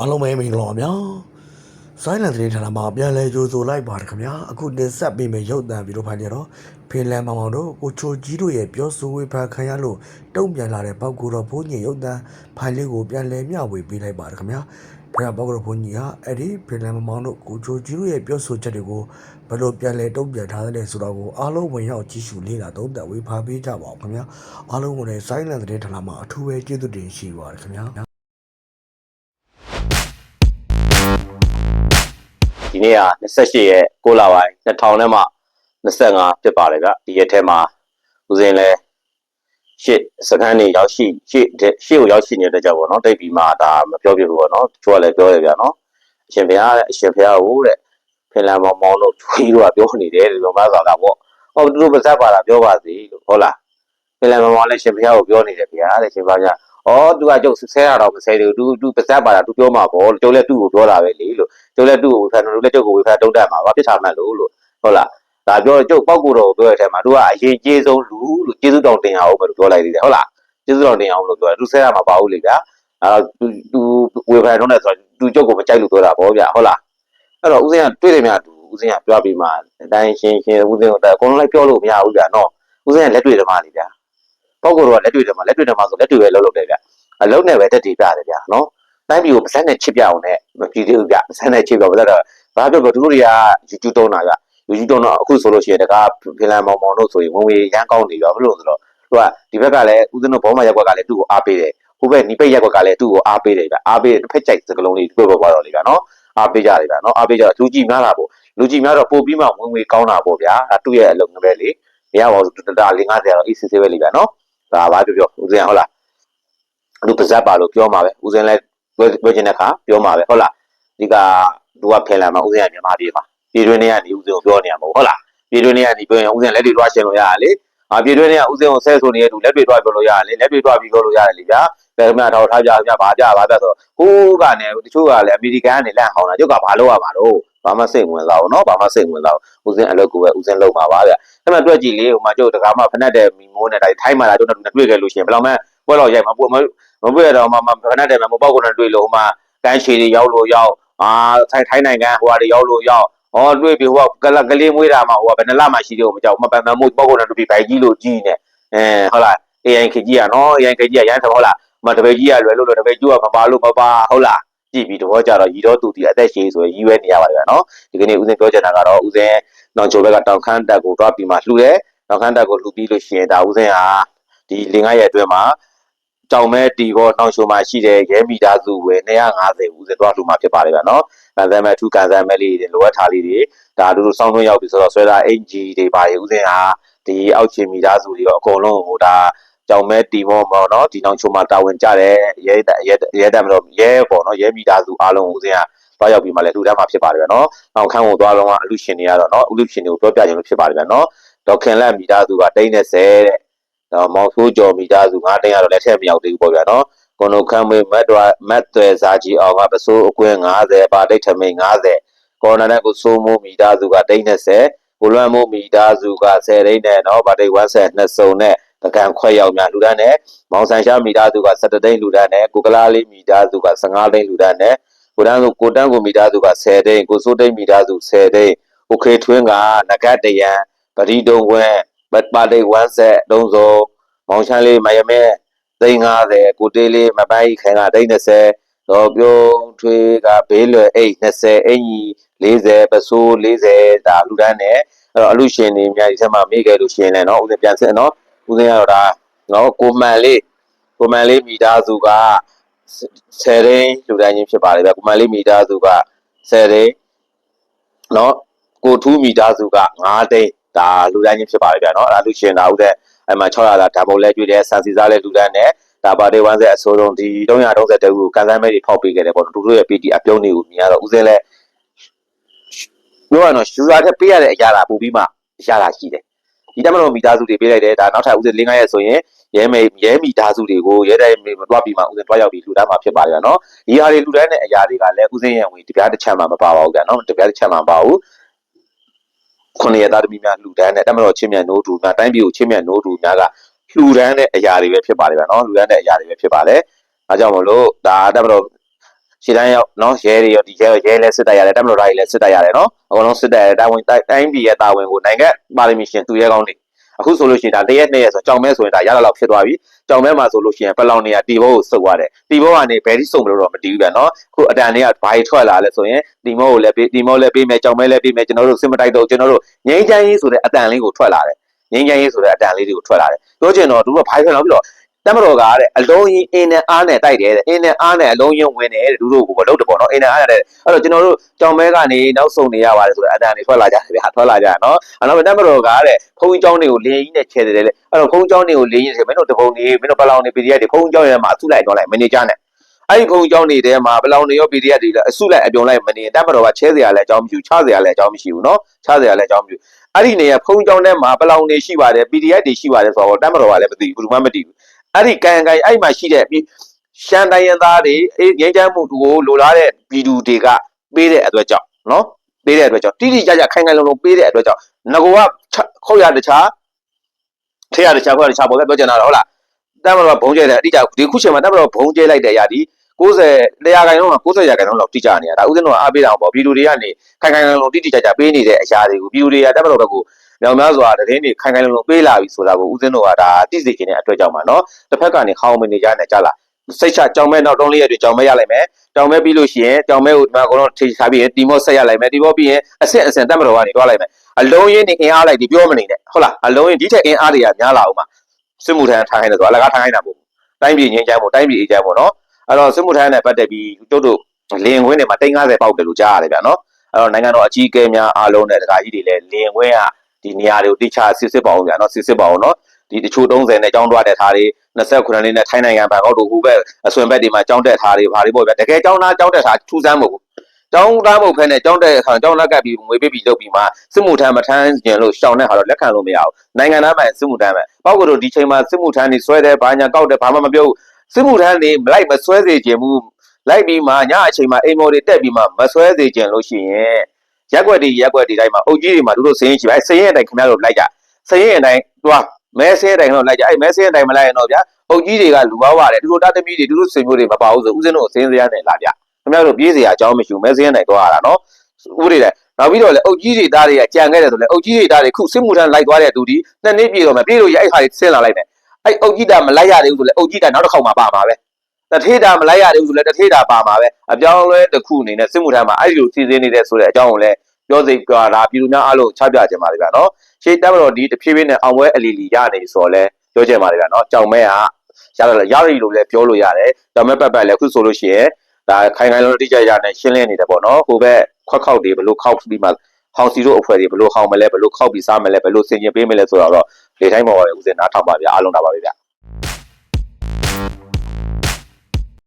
အားလုံးပဲမင်္ဂလာပါဗျာဆိုင်းလန်သတင်းဌာနမှာပြန်လဲကြိုဆိုလိုက်ပါတယ်ခင်ဗျာအခုတင်ဆက်ပေးမယ့်ရုပ်သံဗီဒီယိုဖိုင်တွေတော့ဖင်လန်မောင်မောင်တို့ကိုချိုကြီးတို့ရဲ့ပြောဆိုဝေဖန်ခံရလို့တုံ့ပြန်လာတဲ့ပောက်ကူတော်ဘုန်းကြီးရုပ်သံဖိုင်လေးကိုပြန်လဲမျှဝေပေးလိုက်ပါတယ်ခင်ဗျာဒါပေမဲ့ပောက်ကူတော်ဘုန်းကြီးကအဲ့ဒီဖင်လန်မောင်မောင်တို့ကိုချိုကြီးတို့ရဲ့ပြောဆိုချက်တွေကိုဘယ်လိုပြန်လဲတုံ့ပြန်ထားတယ်ဆိုတော့ကိုအားလုံးဝင်ရောက်ကြည့်ရှုလေ့လာသုံးသပ်ဝေဖန်ပေးကြပါဦးခင်ဗျာအားလုံးကိုလည်းဆိုင်းလန်သတင်းဌာနမှာအထူးပဲကျေးဇူးတင်ရှိပါတယ်ခင်ဗျာ ဒီနေ့က28ရက်6လပိုင်း2000နဲ့မှ25ဖြစ်ပါတယ်ဗျဒီရက်ထဲမှာဦးစင်းလဲရှစ်စကန်နေရောက်ရှိရှစ်ရှစ်ကိုရောက်ရှိနေတဲ့ကြောက်ပေါ့နော်တိတ်ပြီးမှဒါမပြောပြဘူးပေါ့နော်သူကလည်းပြောရဗျနော်အရှင်ဘုရားတဲ့အရှင်ဘုရားကိုတဲ့ဖင်လန်မောင်မောင်တို့သူကြီးတို့ကပြောနေတယ်လို့မသာတာပေါ့ဟောသူတို့ပါဇက်ပါတာပြောပါစီလို့ဟုတ်လားဖင်လန်မောင်မောင်လည်းရှင်ဘုရားကိုပြောနေတယ်ဗျာတဲ့ရှင်ဘုရား ဩသူကကျုပ်ဆဲရတော့မဆဲဘူးသူသူပါဇက်ပါတာသူပြောမှာပေါ့ကျုပ်လည်းသူ့ကိုပြောတာပဲလေလို့ကျုပ်လည်းသူ့ကိုဝေဖန်တယ်လို့လည်းကျုပ်ကိုဝေဖန်တုံးတက်မှာဘာဖြစ်တာမှန်းလို့လို့ဟုတ်လားဒါပြောကျုပ်ပောက်ကိုတော့ပြောရတဲ့အထက်မှာသူကအရင်ကျေးဆုံးလူလို့ကျေးဇူးတော်တင်အောင်ပဲလို့ပြောလိုက်သေးတယ်ဟုတ်လားကျေးဇူးတော်တင်အောင်လို့ပြောတယ်သူဆဲရမှာပါဘူးလေဗျာအဲတော့သူသူဝေဖန်တုံးတက်ဆိုတော့သူကျုပ်ကိုမကြိုက်လို့ပြောတာပေါ့ဗျာဟုတ်လားအဲ့တော့ဦးစင်းကတွေ့တယ်များသူဦးစင်းကပြောပြီးမှအတိုင်းရှင်းရှင်းဦးစင်းကိုအကုန်လုံးလိုက်ပြောလို့မရဘူးဗျာနော်ဦးစင်းကလက်တွေ့ဓမ္မလေးဗျာ ပောက်ကိုတော့လက်တွေ့ဓမ္မလက်တွေ့ဓမ္မဆိုလက်တွေ့ပဲလုပ်လုပ်တယ်ဗျာအလုံးနဲ့ပဲတက်တည်ပြတယ်ဗျာနော်တိုင်းပြည်ကိုပါဇက်နဲ့ချစ်ပြအောင်နဲ့မကြည့်သေးဘူးဗျပါဇက်နဲ့ချစ်ပြပါဇက်တော့ဘာပြောပြောသူတို့တွေက YouTube တုံးတာဗျ YouTube တုံးတော့အခုဆိုလို့ရှိရင်တကားဖင်လန်မောင်မောင်တို့ဆိုရင်ဝင်ဝေရမ်းကောင်းနေပြီဘာလို့လဲဆိုတော့သူကဒီဘက်ကလည်းဦးဇင်းတို့ဘောမရက်ကွက်ကလည်းသူ့ကိုအားပေးတယ်ဟိုဘက်နိပိတ်ရက်ကွက်ကလည်းသူ့ကိုအားပေးတယ်ဗျအားပေးတစ်ဖက်ကြိုက်စကလုံးလေးတွေ့ပေါ်သွားတော့လေဗျနော်အားပေးကြတယ်ဗျနော်အားပေးကြလူကြည့်များတာပေါ့လူကြည့်များတော့ပို့ပြီးမှဝင်ဝေကောင်းတာပေါ့ဗျာအဲသူ့ရဲ့အလုပ်ပဲလေမရပါဘူးတတာ50တော့ ECC ပဲလေဗျနော် ဒါဘာပြောပြောဦးဇင်းဟုတ်လားလူပါဇက်ပါလို့ပြောမှာပဲဦးဇင်းလည်းဝယ်ဝယ်ခြင်းတဲ့ခါပြောမှာပဲဟုတ်လားဒီကသူကဖင်လာမှာဥစဉ်ကမြန်မာပြည်မှာပြည်တွင်းထဲကနေဥစဉ်ကိုပြောနေရမှာဟုတ်လားပြည်တွင်းထဲကနေပြောရင်ဥစဉ်လက်တွေတွားရှင်လို့ရရလေအာပြည်တွင်းထဲကဥစဉ်ကိုဆဲဆိုနေတဲ့သူလက်တွေတွားပြောလို့ရရလေလက်တွေတွားပြီးပြောလို့ရတယ်လေဗျာဘယ်မှာတော့ထားကြကြပါကြပါကြဆိုဟိုးကနေတချို့ကလည်းအမေရိကန်ကနေလန့်ဟောင်းတာကျုပ်ကဘာလုပ်ရမှာတော့ ဘာမှစိတ်ဝင်စားဘူးเนาะဘာမှစိတ်ဝင်စားဘူးဥစဉ်အလုပ်ကိုပဲဥစဉ်လုပ်မှာပါဗျအဲ့မှာတွေ့ကြည့်လေဟိုမှာကျုပ်တကားမှဖက်နဲ့တဲ့မီမိုးနဲ့တိုင်းထိုင်းမှာလာကျုပ်တို့တွေ့ခဲ့လို့ရှိရင်ဘယ်လောက်မှပွဲတော့ရိုက်မှာပို့မမပွေတော့မှဖက်နဲ့တဲ့မပေါက်ကုန်တွေ့လို့ဟိုမှာ တန်းရှည်တွေရောက်လို့ရောက်အာထိုင်းထိုင်းနိုင်ငံဟိုဟာတွေရောက်လို့ရောက်ဟောတွေ့ပြီဟိုကကလကလေးမွေးတာမှာဟိုကဘယ်နှလမှရှိသေးဘူးမကြောက်မပန်မမို့ပေါ့ကုန်တယ်တူပြီးဘိုင်ကြီးလို့ကြီးနေအဲဟုတ်လား AI ခကြီးอ่ะနော် AI ခကြီးอ่ะရမ်းတယ်ဟုတ်လားမတပည့်ကြီးอ่ะလွယ်လို့လွယ်တပည့်ကျိုးကမပါလို့မပါဟုတ်လား ကြည့်ပြီးတော့ကြတော့ရီတော့သူဒီအသက်ရှည်ဆိုရင်ရီးဝဲနေရပါတယ်ဗျာနော်ဒီကနေ့ဦးစင်းပြောချင်တာကတော့ဦးစင်းနောင်ချိုဘက်ကတောင်ခမ်းတက်ကိုတွားပြီးမှလှူတယ်တောင်ခမ်းတက်ကိုလှူပြီးလို့ရှိရင်ဒါဦးစင်းဟာဒီလင်္ကာရဲ့အတွင်းမှာကြောင်မဲတီဘောနှောင်ရှိုမှာရှိတဲ့ရဲမိသားစုဝယ်250ဦးစတော့လှူမှာဖြစ်ပါတယ်ဗျာနော်။ကန်ဆယ်မဲထူကန်ဆယ်မဲလေးတွေလိုအပ်ထားလေးတွေဒါတို့တို့စောင်းသွင်းရောက်ပြီဆိုတော့ဆွဲတာအင်ဂျီတွေပါရဦးစင်းဟာဒီအောက်ချင်မိသားစုတွေရောအကုန်လုံးဟိုဒါ ကြောင်မဲတီဘောပေါ့နော်ဒီနှောင်ချိုမှာတာဝန်ကြတဲ့ရဲရဲရဲတက်မလို့ရဲပေါ့နော်ရဲမိသားစုအားလုံးဦးစင်းကသွားရောက်ပြီးမှလည်းလှူဒန်းမှာဖြစ်ပါတယ်ဗျာနော်။နောက်ခန်းကိုသွားတော့အလူရှင်တွေကတော့နော်အလူရှင်တွေကိုပြောပြခြင်းလို့ဖြစ်ပါတယ်ဗျာနော်။ဒေါက်ခင်လက်မိသားစုကတိန်း30တဲ့တော့မောင်ဆိုးကျော်မိသားစုငါးတင်းကတော့လက်ထက်မရောက်သေးဘူးပေါ့ဗျာနော်ကွန်နိုခမ်းမေးမတ်ဒွာမတ်သွဲစာကြီးအောင်ကပစိုးအကွင်း90ပါတိတ်ထမိန်90ကော်နာနဲ့ကိုစိုးမိုးမိသားစုကတိတ်20ကိုလွမ်းမိုးမိသားစုက10တိတ်နဲ့နော်ပါတိတ်110နှစ်စုံနဲ့ တကန်ခွဲရောက်များလူဒန်းနဲ့မောင်ဆန်ရှားမိသားစုက17တိတ်လူဒန်းနဲ့ကိုကလားလေးမိသားစုက15တိတ်လူဒန်းနဲ့ကိုတန်းကိုကိုတန်းကိုမိသားစုက10တိတ်ကိုစိုးတိတ်မိသားစု10တိတ်ကိုခေထွင်းကနဂတ်တရန်ပရိတုံဝဲပါတိတ်110တုံးစုံမောင်ချမ်းလေးမယမဲသိန်း90ကိုတေးလေးမပိုင်ခိုင်ကတိန်း30တော့ပြုံးထွေးကဘေးလွယ်အိတ်20အင်ကြီး40ပစိုး40ဒါလူတန်းနဲ့အဲ့တော့အလူရှင်တွေအများကြီးဆက်မှာမိခဲ့လို့ရှင်လဲနော်ဦးစင်ပြန်စစ်နော် ဦးစင်ကတော့ဒါနော်ကိုမှန်လေးကိုမှန်လေးမိသားစုက10ရင်းလူတန်းချင်းဖြစ်ပါတယ်ဗျကိုမှန်လေးမိသားစုက10ရင်းနော်ကိုထူးမိသားစုက9တိန်းဒါလူတန်းချင်းဖြစ်ပါတယ်ဗျနော်အဲ့ဒါလူရှင်ဒါဦးတဲ့အဲ့မှာ600လာဓာတ်ပုံလဲကျွေးတယ်ဆန်စီစားလဲလူတန်းတယ်ဒါပါတေ1ဆက်အစိုးဆုံးဒီ330တကူကန်ဆန်းမဲတွေဖောက်ပေးခဲ့တယ်ပေါ့တူတူရဲ့ PT အပြုံးတွေကိုမြင်ရတော့ဦးစင်းလဲပြောရတော့ယူဇာထက်ပေးရတဲ့အရာလာပို့ပြီးမှအရာလာရှိတယ် ဒီတက်မလို့မိသားစုတွေပေးလိုက်တယ်ဒါနောက်ထပ်ဦးစင်း၄၅ရက်ဆိုရင်ရဲမေရဲမိသားစုတွေကိုရဲတဲ့မတွားပြီးမှဦးစင်းတွားရောက်ပြီးလူတန်းမှာဖြစ်ပါရနော်ဒီဟာတွေလူတန်းတဲ့အရာတွေကလည်းဦးစင်းရဲ့ဝင်တပြားတစ်ချက်မှမပါပါဘူးဗျာနော်တပြားတစ်ချက်မှမပါဘူးခုနှစ်ရသားသမီးများလှူဒန်းတဲ့တမတော်ချင်းမြတ်နိုးတူများတိုင်းပြည်ကိုချင်းမြတ်နိုးတူများကလှူဒန်းတဲ့အရာတွေပဲဖြစ်ပါတယ်ဗျာနော်လှူဒန်းတဲ့အရာတွေပဲဖြစ်ပါတယ်။အဲကြောင့်မလို့ဒါတမတော် ရှေ့တန်းရောက်နော်ရဲတွေရောဒီရဲရဲလည်းစစ်တပ်ရတယ်တပ်မတော်သားတွေလည်းစစ်တပ်ရတယ်နော်အကုန်လုံးစစ်တပ်ရတယ်တာဝန်တိုင်းပြည်ရဲ့တာဝန်ကိုနိုင်ငံပါရမီရှင်သူရဲကောင်းတွေအခုဆိုလို့ရှိရင်ဒါတရက်နှစ်ရက်ဆိုကြောင်မဲဆိုရင်ဒါရလာလောက်ဖြစ်သွားပြီကြောင်မဲမှာဆိုလို့ရှိရင်ပလောင်နေရတီဘိုးကိုစုပ်သွားတယ်တီဘိုးကနေဘယ်ထိစုပ်မလို့တော့မတည်ဘူးဗျာနော်အခုအတန်တွေကဘာထွက်လာလဲဆိုရင်တီမောကိုလည်းပေးတီမောလည်းပေးမယ်ကြောင်မဲလည်းပေးမယ်ကျွန်တော်တို့စစ်မတိုက်တော့ကျွန်တော်တို့ငိမ့်ချမ်းရေးဆိုတဲ့အတန်လေးကိုထွက်လာတယ်ငိမ့်ချမ်းရေးဆိုတဲ့အတန်လေးတွေကိုထွက်လာတယ်ပြောချင်တော့သူတို့ကဘာထွက်လာပြီးတော့ တမတော်ကတဲ့အလုံးကြီးအင်းနဲ့အားနဲ့တိုက်တယ်တဲ့အင်းနဲ့အားနဲ့အလုံးကြီးဝင်တယ်တဲ့သူတို့ကိုလုံးတယ်ပေါ့နော်အင်းနဲ့အားနဲ့အဲ့တော့ကျွန်တော်တို့ကြောင်မဲကနေနောက်ဆုံးနေရပါတယ်ဆိုတဲ့အတန်တွေထွက်လာကြတယ်ဗျာထွက်လာကြတယ်နော်အဲ့တော့တမတော်ကတဲ့ဖုန်းကြီးเจ้าတွေကိုလင်းကြီးနဲ့ချဲတယ်လေအဲ့တော့ဖုန်းเจ้าတွေကိုလင်းကြီးတယ်မင်းတို့တပုံနေမင်းတို့ပလောင်နေ PDF တွေဖုန်းเจ้าရဲ့မှာအစုလိုက်တော့လိုက်မနေကြနဲ့အဲ့ဒီဖုန်းเจ้าနေတဲမှာပလောင်နေရော PDF တွေလည်းအစုလိုက်အပြုံလိုက်မနေတမတော်ကချဲစရာလည်းအကြောင်းမရှိဘူးချစရာလည်းအကြောင်းမရှိဘူးနော်ချစရာလည်းအကြောင်းမရှိဘူးအဲ့ဒီနေရဖုန်းเจ้าထဲမှာပလောင်နေရှိပါတယ် PDF တွေရှိပါတယ်ဆိုတော့တမတော်ကလည်းမသိဘူးဘူးမှမသိဘူး အဲ့ဒီကံကံအဲ့မှာရှိတဲ့ပြီးရှမ်းတိုင်းရင်းသားတွေအေးငိမ့်ချမ်းမှုကိုလိုလားတဲ့ဗီဒီယိုတွေကပေးတဲ့အတွက်ကြောင့်နော်ပေးတဲ့အတွက်ကြောင့်တိတိကျကျခိုင်ခိုင်လုံလုံပေးတဲ့အတွက်ကြောင့်ငကောကခုတ်ရတခြားထဲရတခြားခုတ်ရတခြားပေါ်ပဲပြောချင်တာတော့ဟုတ်လားတမတော်ကဘုံကျဲတယ်အတိကျဒီခုချိန်မှာတမတော်ဘုံကျဲလိုက်တဲ့ຢာဒီ90တရားခိုင်လုံးက90ရာခိုင်လုံးလောက်တိကျနေတာဒါဥစဉ်တော့အားပေးတာပေါ့ဗီဒီယိုတွေကနေခိုင်ခိုင်လုံလုံတိတိကျကျပေးနေတဲ့အရာတွေကိုဗီဒီယိုတွေကတမတော်ဘက်က မြောင်များစွာတရင်တွေခိုင်ခိုင်လုံလုံပေးလာပြီဆိုတာကိုဥစဉ်တော့ကဒါသိစေခြင်းတဲ့အတွက်ကြောင့်ပါနော်တစ်ဖက်ကနေဟောင်းမနေကြနဲ့ကြလားစိတ်ချကြောင်မဲနောက်တုံးလေးရတွေကြောင်မဲရလိုက်မယ်ကြောင်မဲပြီးလို့ရှိရင်ကြောင်မဲကိုဒီမှာအကုန်လုံးထိထားပြီးရင်တီမော့ဆက်ရလိုက်မယ်တီမော့ပြီးရင်အဆင့်အဆင့်တက်မတော်ကနေတွားလိုက်မယ်အလုံးရင်းနေအင်အားလိုက်ဒီပြောမနေနဲ့ဟုတ်လားအလုံးရင်းဒီထက်အင်အားတွေကများလာအောင်ပါစစ်မှုထမ်းထားခိုင်းတယ်ဆိုအလကားထားခိုင်းတာမဟုတ်ဘူးတိုင်းပြည်ငင်းချမ်းဖို့တိုင်းပြည်အေးချမ်းဖို့နော်အဲ့တော့စစ်မှုထမ်းနဲ့ပတ်သက်ပြီးတို့တို့လင်ခွင်းတွေမှာ350ပေါက်တယ်လို့ကြားရတယ်ဗျာနော်အဲ့တော့နိုင်ငံတော်အကြီးအကဲများအားလုံးနဲ့တကာကြီးတွေလည်းလင်ခွင်းက ဒီနေရာတွေကိုတိချစစ်စစ်ပါအောင်ဗျာနော်စစ်စစ်ပါအောင်နော်ဒီတချို့30နဲ့ကြောင်းတွားတဲ့ထားတွေ29လေးနဲ့ထိုင်းနိုင်ငံဘန်ကောက်တို့ဟိုဘက်အဆွန်ဘက်တွေမှာကြောင်းတက်ထားတွေဘာတွေပေါ့ဗျာတကယ်ကြောင်းသားကြောင်းတက်ထားထူးဆန်းမဟုတ်ဘူးကြောင်းသားမဟုတ်ဖ ೇನೆ ကြောင်းတက်အခါကြောင်းလက်ကပ်ပြီးငွေပေးပြီးလုပ်ပြီးမှစစ်မှုထမ်းမထမ်းကျင်လို့ရှောင်တဲ့ဟာတော့လက်ခံလို့မရဘူးနိုင်ငံသားမှစစ်မှုထမ်းပဲပေါ့ကတို့ဒီချိန်မှာစစ်မှုထမ်းတွေဆွဲတယ်ဘာညာကောက်တယ်ဘာမှမပြောဘူးစစ်မှုထမ်းတွေမလိုက်မဆွဲစေချင်ဘူးလိုက်ပြီးမှညအချိန်မှာအိမ်မော်တွေတက်ပြီးမှမဆွဲစေချင်လို့ရှိရင် ရက်ွက်တွေရက်ွက်တွေတိုင်းမှာအုပ်ကြီးတွေမှာတို့တို့စင်းရင်ရှိပါအဲစင်းရင်အတိုင်းခင်ဗျားတို့လိုက်ကြစင်းရင်အတိုင်းတွားမဲဆင်းတိုင်းတော့လိုက်ကြအဲ့မဲဆင်းတိုင်းမလိုက်ရင်တော့ဗျာအုတ်ကြီးတွေကလူပေါင်းပါတယ်သူတို့တသမီးတွေသူတို့ဆွေမျိုးတွေမပါဘူးဆိုဦးစင်းတို့ဆင်းစရာနဲ့လာဗျခင်ဗျားတို့ပြေးစရာအကြောင်းမရှိဘူးမဲဆင်းတိုင်းတော့ရတာနော်ဥတွေလည်းနောက်ပြီးတော့လေအုတ်ကြီးတွေသားတွေကကြံခဲ့တယ်ဆိုလေအုတ်ကြီးတွေသားတွေခုစစ်မှုထမ်းလိုက်သွားတဲ့သူဒီနှစ်နှစ်ပြည့်တော့မယ်ပြေးလို့ရအဲ့ဟာတွေဆင်းလာလိုက်မယ်အဲ့အုတ်ကြီးတာမလိုက်ရသေးဘူးဆိုလေအုတ်ကြီးတာနောက်တစ်ခေါက်မှပါမှာပဲ တထေးတာမလိုက်ရသေးဘူးဆိုလေတထေးတာပါမှာပဲအပြောင်းလဲတစ်ခုအနေနဲ့စစ်မှုထမ်းမှာအဲ့ဒီလိုစီစဉ်နေတဲ့ဆိုတဲ့အကြောင်းကိုလည်းပြောစိတ်ပြတာပြည်သူများအားလုံးချပြကြပါလိမ့်ဗျာနော်ရှေ့တက်မတော်ဒီတဖြည်းဖြည်းနဲ့အောင်ပွဲအလီလီရနေဆိုတော့လဲပြောချင်ပါတယ်ဗျာနော်ကြောင်မဲကရတယ်ရရည်လို့လည်းပြောလို့ရတယ်ကြောင်မဲပတ်ပတ်လည်းခုဆိုလို့ရှိရင်ဒါခိုင်ခိုင်လုံးတိကျကျနဲ့ရှင်းလင်းနေတယ်ပေါ့နော်ဟိုဘက်ခွက်ခောက်တွေဘလို့ခောက်ပြီးမှဟောင်စီတို့အဖွဲ့တွေဘလို့ဟောင်မလဲဘလို့ခောက်ပြီးစားမလဲဘလို့ဆင်ကျင်ပေးမလဲဆိုတော့လေတိုင်းပေါ်ပါပဲဦးစင်နားထောင်ပါဗျာအားလုံးတာပါပဲဗျာ